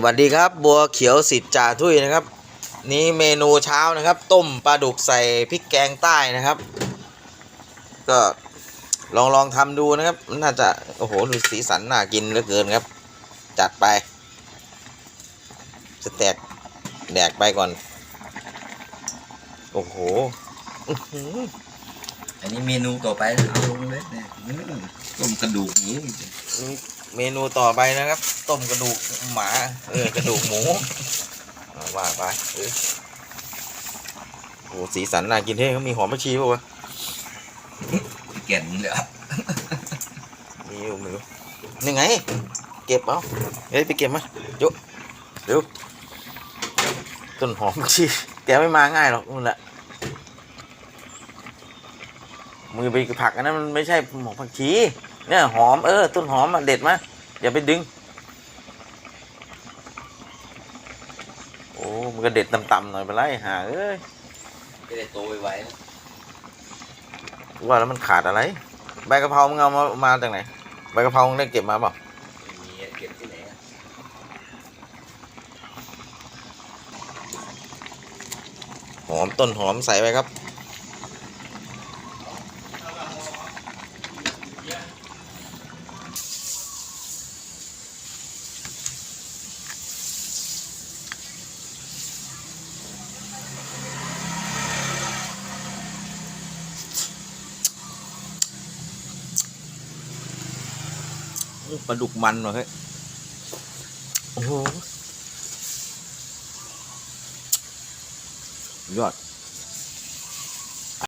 สวัสดีครับบัวเขียวสิทธิ์จ่าทุยนะครับ นี่เมนูเช้านะครับ ต้มปลาดุกใส่พริกแกงใต้นะครับ ก็ลองลองทำดูนะครับน่าจะโอ้โหดูสีสันน่ากินเหลือเกินครับ จัดไปจะแตกแดกไปก่อน โอ้โห อื้อหืออันนี้เมนูต่อไปเอาลงเลยเนี่ยอืมต้มกระดูกหมูนี่เมนูต่อไปนะครับ ต้มกระดูกหมา เออกระดูกหมูอ่าว่าไปเออโอ้โหสีสันน่ากินเท่เขามีหอมผักชีป่าวะแก่นเลยอะมีอยู่ไม่รู้นี่ไง เก็บเอาเฮ้ยไปเก็บมาโยกเร็วต้นหอมผักชีแกไม่มาง่ายหรอกนู่นแหละ มือไปผักอันนั้นมันไม่ใช่หอมผักชีเนี่ยหอมเออต้นหอมอะเด็ดมาอย่าไปดึง โอ้มันก็เด็ดต่ำๆหน่อยไปไรหาเอ้ยไม่ได้โตไวๆนะว่าแล้วมันขาดอะไร ใบกะเพรามึงเอามามาจากไหนใบกะเพรามึงได้เก็บมาเปล่าไม่มีเก็บที่ไหนอะหอมต้นหอมใส่ไปครับ ปลาดุกมันว่ะเฮ้ยโอ้โหยอด